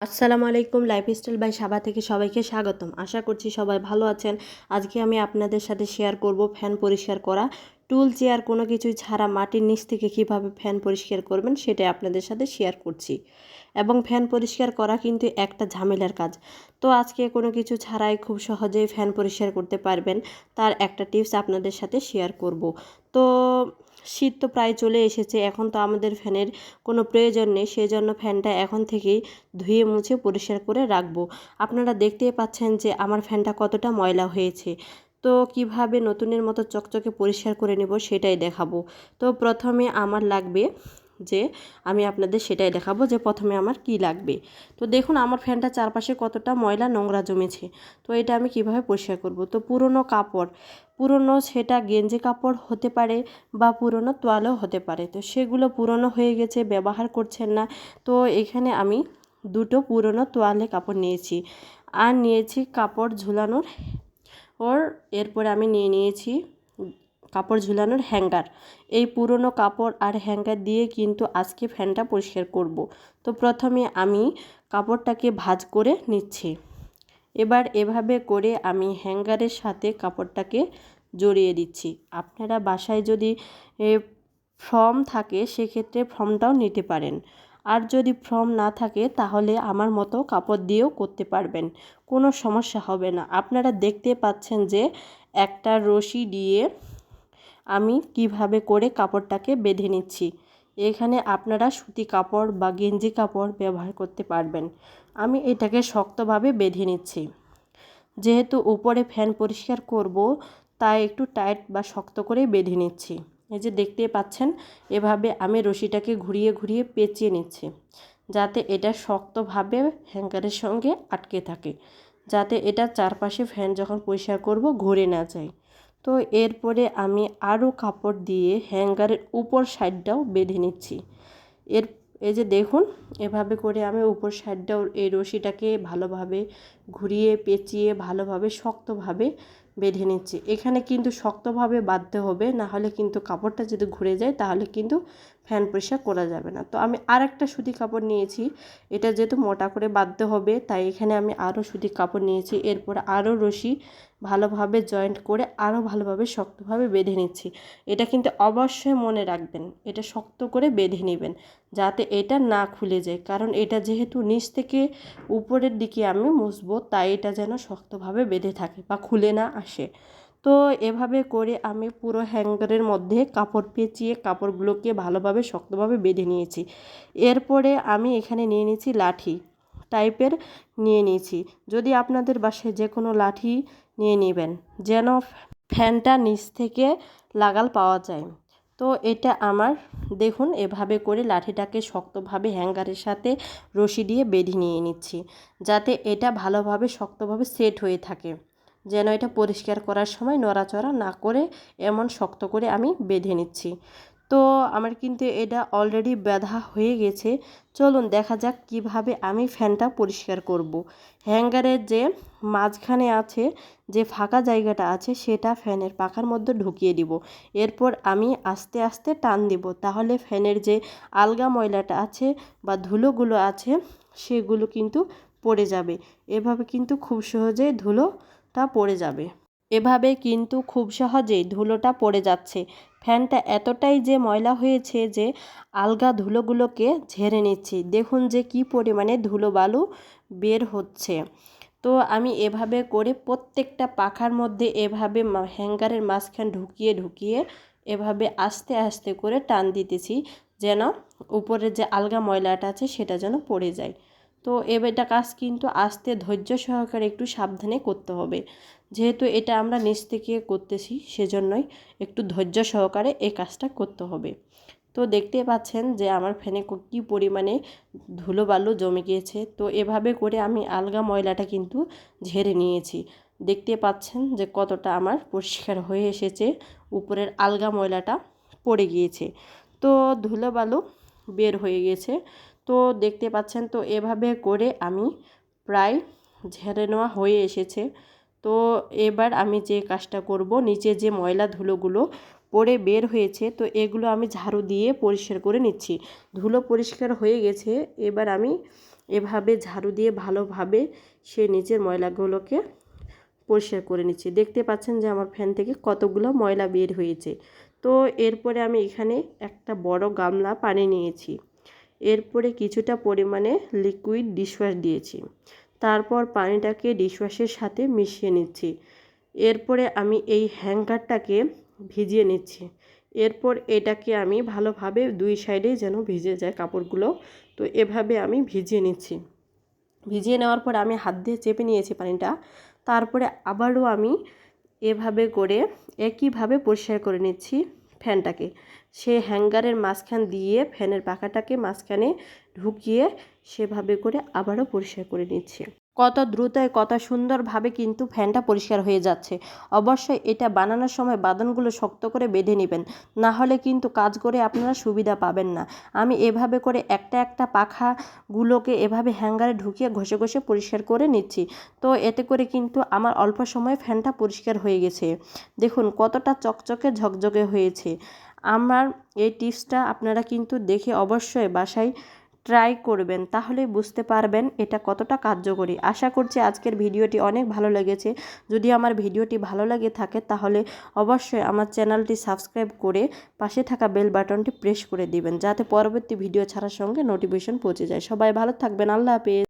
আসসালামু আলাইকুম, lifestyle by সাবা থেকে সবাইকে স্বাগতম। আশা করছি সবাই ভালো আছেন। আজকে আমি আপনাদের সাথে শেয়ার করব ফ্যান পরিষ্কার করা। টুল চেয়ার কোনো কিছুই ছাড়া মাটির নিচ থেকে কীভাবে ফ্যান পরিষ্কার করবেন সেটাই আপনাদের সাথে শেয়ার করছি। এবং ফ্যান পরিষ্কার করা কিন্তু একটা ঝামেলার কাজ। তো আজকে কোনো কিছু ছাড়াই খুব সহজেই ফ্যান পরিষ্কার করতে পারবেন, তার একটা টিপস আপনাদের সাথে শেয়ার করব। তো শীত তো প্রায় চলে এসেছে, এখন তো আমাদের ফ্যানের কোনো প্রয়োজন নেই সেই জন্য ফ্যানটা এখন থেকেই ধুয়ে মুছে পরিষ্কার করে রাখব। আপনারা দেখতেই পাচ্ছেন যে আমার ফ্যানটা কতটা ময়লা হয়েছে। তো কীভাবে নতুনের মতো চকচকে পরিষ্কার করে নেব সেটাই দেখাবো। তো প্রথমে আমার লাগবে যে আমি আপনাদের সেটাই দেখাবো যে প্রথমে আমার কি লাগবে। তো দেখুন, আমার ফ্যানটা চারপাশে কতটা ময়লা নোংরা জমেছে। তো এটা আমি কীভাবে পরিষ্কার করব? তো পুরনো কাপড়, পুরনো সেটা গেঞ্জি কাপড় হতে পারে বা পুরনো তোয়ালেও হতে পারে। তো সেগুলো পুরনো হয়ে গেছে, ব্যবহার করছেন না। তো এখানে আমি দুটো পুরনো তোয়ালে কাপড় নিয়েছি। আর নিয়েছি কাপড় ঝুলানোর। ওর এরপরে আমি নিয়ে নিয়েছি কাপড় ঝুলানোর হ্যাঙ্গার। এই পুরনো কাপড় আর হ্যাঙ্গার দিয়ে কিন্তু আজকে ফ্যানটা পরিষ্কার করব। তো প্রথমে আমি কাপড়টাকে ভাজ করে নিচ্ছি। এবার এভাবে করে আমি হ্যাঙ্গারের সাথে কাপড়টাকে জড়িয়ে দিচ্ছি। আপনারা বাসায় যদি ফর্ম থাকে সেক্ষেত্রে ফর্মটাও নিতে পারেন। আর যদি ফর্ম না থাকে তাহলে আমার মতো কাপড় দিয়েও করতে পারবেন। কোনো সমস্যা হবে না। আপনারা দেখতে পাচ্ছেন যে একটা রশি দিয়ে আমি কীভাবে করে কাপড়টাকে বেঁধে নিচ্ছি। এখানে আপনারা সুতি কাপড় বা গেঞ্জি কাপড় ব্যবহার করতে পারবেন। আমি এটাকে শক্তভাবে বেঁধে নিচ্ছি। যেহেতু উপরে ফ্যান পরিষ্কার করব, তাই একটু টাইট বা শক্ত করে বেঁধে নিচ্ছি। এই যে দেখতে পাচ্ছেন, এভাবে আমি রশিটাকে ঘুরিয়ে ঘুরিয়ে পেঁচিয়ে নিচ্ছি, যাতে এটা শক্তভাবে হ্যাঙ্গারের সঙ্গে আটকে থাকে, যাতে এটা চারপাশে ফ্যান যখন পরিষ্কার করব, ঘুরে না যায়। তো এরপরে আমি আরও কাপড় দিয়ে হ্যাঙ্গারের উপর সাইডটাও বেঁধে নিচ্ছি। এর, এই যে দেখুন, এভাবে করে আমি উপর সাইডটাও এই রশিটাকে ভালোভাবে ঘুরিয়ে, পেঁচিয়ে, ভালোভাবে শক্তভাবে বেঁধে নিচ্ছি। এখানে কিন্তু শক্তভাবে বাঁধতে হবে, না হলে কিন্তু কাপড়টা যদি ঘুরে যায়, তাহলে কিন্তু ফ্যান পরিষ্কার করা যাবে না। তো আমি আর একটা সুতি কাপড় নিয়েছি। এটা যেহেতু মোটা করে বাঁধতে হবে, তাই এখানে আমি আরও সুতি কাপড় নিয়েছি। এরপর আরও রশি ভালোভাবে জয়েন্ট করে আরও ভালোভাবে শক্তভাবে বেঁধে নিচ্ছি। এটা কিন্তু অবশ্যই মনে রাখবেন, এটা শক্ত করে বেঁধে নেবেন, যাতে এটা না খুলে যায়। কারণ এটা যেহেতু নিচ থেকে উপরের দিকে আমি মুছবো, তাই এটা যেন শক্তভাবে বেঁধে থাকে বা খুলে না আসে। তো এভাবে করে আমি পুরো হ্যাঙ্গারের মধ্যে কাপড় পেঁচিয়ে কাপড়গুলোকে ভালোভাবে, শক্তভাবে বেঁধে নিয়েছি। এরপরে আমি এখানে নিয়ে নিয়েছি লাঠি টাইপের নিয়ে নিয়েছি। যদি আপনাদের বাসায় যে কোনো লাঠি নিয়ে নেবেন, যেন ফ্যানটা নিচ থেকে লাগাল পাওয়া যায়। তো এটা আমার, দেখুন এভাবে করে লাঠিটাকে শক্তভাবে হ্যাঙ্গারের সাথে রশি দিয়ে বেঁধে নিয়ে নিচ্ছি, যাতে এটা ভালোভাবে, শক্তভাবে সেট হয়ে থাকে। যেন এটা পরিষ্কার করার সময় নড়াচড়া না করে এমন শক্ত করে আমি বেঁধে নিচ্ছি। তো আমার কিন্তু এটা অলরেডি ব্যথা হয়ে গেছে। চলুন দেখা যাক কীভাবে আমি ফ্যানটা পরিষ্কার করব। হ্যাঙ্গারের যে মাঝখানে আছে, যে ফাঁকা জায়গাটা আছে, সেটা ফ্যানের পাখার মধ্যে ঢুকিয়ে দিব। এরপর আমি আস্তে আস্তে টান দিব। তাহলে ফ্যানের যে আলগা ময়লাটা আছে বা ধুলোগুলো আছে, সেগুলো কিন্তু পড়ে যাবে। এভাবে কিন্তু খুব সহজেই ধুলোটা পড়ে যাবে। এভাবে কিন্তু খুব সহজেই ধুলোটা পড়ে যাচ্ছে। ফ্যানটা এতটাই যে ময়লা হয়েছে যে আলগা ধুলোগুলোকে ঝেড়ে নিচ্ছি। দেখুন যে কি পরিমাণে ধুলো বালু বের হচ্ছে। তো আমি এভাবে করে প্রত্যেকটা পাখার মধ্যে এভাবে হ্যাঙ্গারের মাঝখান ঢুকিয়ে ঢুকিয়ে এভাবে আস্তে আস্তে করে টান দিতেছি যেন উপরের যে আলগা ময়লাটা আছে সেটা যেন পড়ে যায়। তো এবারটা কাজ কিন্তু আস্তে ধৈর্য সহকারে একটু সাবধানে করতে হবে। যেহেতু এটা আমরা নিচ থেকে করতেছি, সেজন্যই একটু ধৈর্য সহকারে এই কাজটা করতে হবে। তো দেখতে পাচ্ছেন যে আমার ফ্যানে কী পরিমাণে ধুলো বালু জমে গিয়েছে। তো এভাবে করে আমি আলগা ময়লাটা কিন্তু ঝেড়ে নিয়েছি। দেখতে পাচ্ছেন যে কতটা আমার পরিষ্কার হয়ে এসেছে, উপরের আলগা ময়লাটা পড়ে গিয়েছে। তো ধুলো বালু বের হয়ে গিয়েছে। তো দেখতে পাচ্ছেন তো এভাবে করে আমি প্রায় ঝেড়ে নেওয়া হয়ে এসেছে। তো এবার আমি যে কাজটা করব, নিচে যে ময়লা ধুলোগুলো পরে বের হয়েছে, তো এগুলো আমি ঝাড়ু দিয়ে পরিষ্কার করে নিচ্ছি। ধুলো পরিষ্কার হয়ে গেছে, এবার আমি এভাবে ঝাড়ু দিয়ে ভালোভাবে সে নিচের ময়লাগুলোকে পরিষ্কার করে নিচ্ছি। দেখতে পাচ্ছেন যে আমার ফ্যান থেকে কতগুলো ময়লা বের হয়েছে। তো এরপরে আমি এখানে একটা বড় গামলা পানি নিয়েছি। এরপরে কিছুটা পরিমাণে লিকুইড ডিশওয়াশ দিয়েছি। তারপর পানিটাকে ডিশওয়াশের সাথে মিশিয়ে নিচ্ছি। এরপরে আমি এই হ্যাঙ্গারটাকে ভিজিয়ে নিচ্ছি। এরপর এটাকে আমি ভালোভাবে দুই সাইডে যেন ভিজে যায় কাপড়গুলো। তো এভাবে আমি ভিজিয়ে নিচ্ছি। ভিজিয়ে নেওয়ার পর আমি হাত দিয়ে চেপে নিয়েছি পানিটা। তারপরে আবারও আমি এভাবে করে একইভাবে পরিষ্কার করে নিচ্ছি ফ্যানটাকে। সে হ্যাঙ্গারের মাঝখান দিয়ে ফ্যানের পাখাটাকে মাঝখানে ঢুকিয়ে সেভাবে করে আবারও পরিষ্কার করে নিচ্ছে। কত দ্রুত কত সুন্দরভাবে কিন্তু ফ্যানটা পরিষ্কার হয়ে যাচ্ছে। অবশ্যই এটা বানানোর সময় বাদনগুলো শক্ত করে বেঁধে নেবেন, না হলে কিন্তু কাজ করে আপনারা সুবিধা পাবেন না। আমি এভাবে করে একটা একটা পাখাগুলোকে এভাবে হ্যাঙ্গারে ঢুকিয়ে ঘষে ঘষে পরিষ্কার করে নিচ্ছি। তো এতে করে কিন্তু আমার অল্প সময়ে ফ্যানটা পরিষ্কার হয়ে গেছে। দেখুন কতটা চকচকে ঝকঝকে হয়েছে। আমার এই টিপসটা আপনারা কিন্তু দেখে অবশ্যই বাসায় ট্রাই করবেন তাহলে বুঝতে পারবেন এটা কতটা কার্যকরী। আশা করছি আজকের ভিডিওটি অনেক ভালো লেগেছে। যদি আমার ভিডিওটি ভালো লাগে থাকে, তাহলে অবশ্যই আমার চ্যানেলটি সাবস্ক্রাইব করে পাশে থাকা বেল বাটনটি প্রেস করে দিবেন, যাতে পরবর্তী ভিডিও ছাড়ার সঙ্গে নোটিফিকেশন পৌঁছে যায়। সবাই ভালো থাকবেন, আল্লাহ হাফেজ।